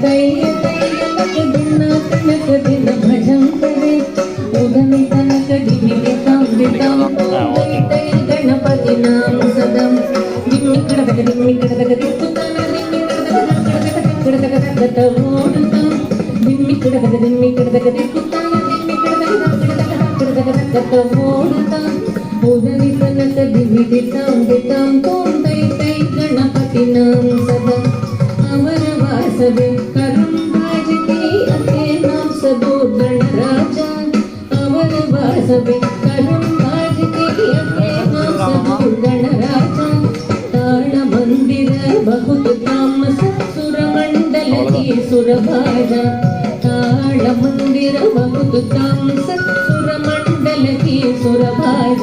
தைய தைய தனக்கு தின்னா தனக்கு தின பஜம் கதை உதனை தனக்கு டிகிரி தாம்பிதம் தைய கணபதி நாம் சதம் திம்மி கடதக திம்மி கடதக திப்பு தன திம்மி கடதக கடதக கடதக கணபதி நாம் ಸುರಭಾಜ ತಾಳ ಮಂದಿರ ಬಹುದು ತಾಮಸ ಸುರ ಮಂಡಲತಿ ಸುರಭಾಜ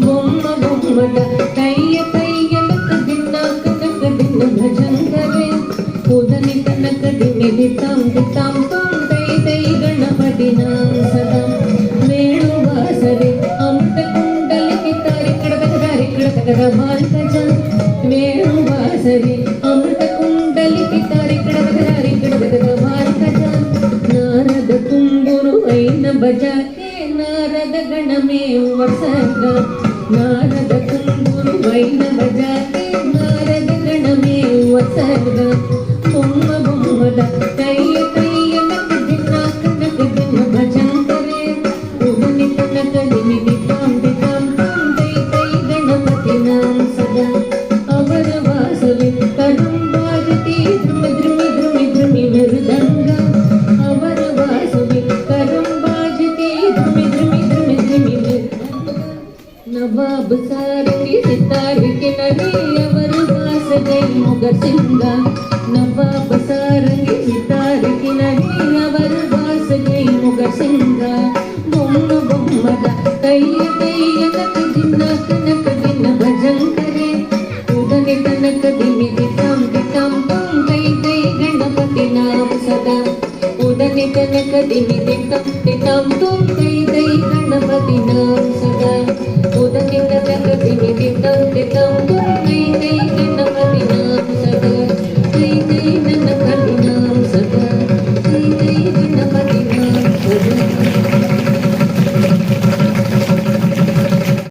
ಬೊಮ್ಮ ಬೊಮ್ಮಟ ಕೈಯ ಕೈಯ ನಕ ದಿನ ಕನಕ ದಿನ ಭಜಂಗರೆ ಉದನಿ ಕನಕ ದಿನಿ ದಿತಾಂ ದಿತಾಂ ತಾಂ ದೈ ದೈ ಗಣಪತಿ ನಾಂ ಸದಾ భారతజ వేణు వాసవి అమృత కుండలికి తరికడ తరికడ భారతజ నారద తుంగురు అయిన భజకే నారద గణమే వసగ. నారద తుంగురు అయిన భజకే నవాబు సారథి సితారికినని ఎవరు వాసగై ముగసింగ నవాబు సారథి సితారికినని ఎవరు వాసగై ముగసింగ బొమ్మ బొమ్మద కయ్య కయ్య కదిన కనక దిన భజంకరే. ఉదగి కనక దిని దితాం దితాం పం కై కై గణపతి నామ సదా. ఉదగి కనక దిని దితాం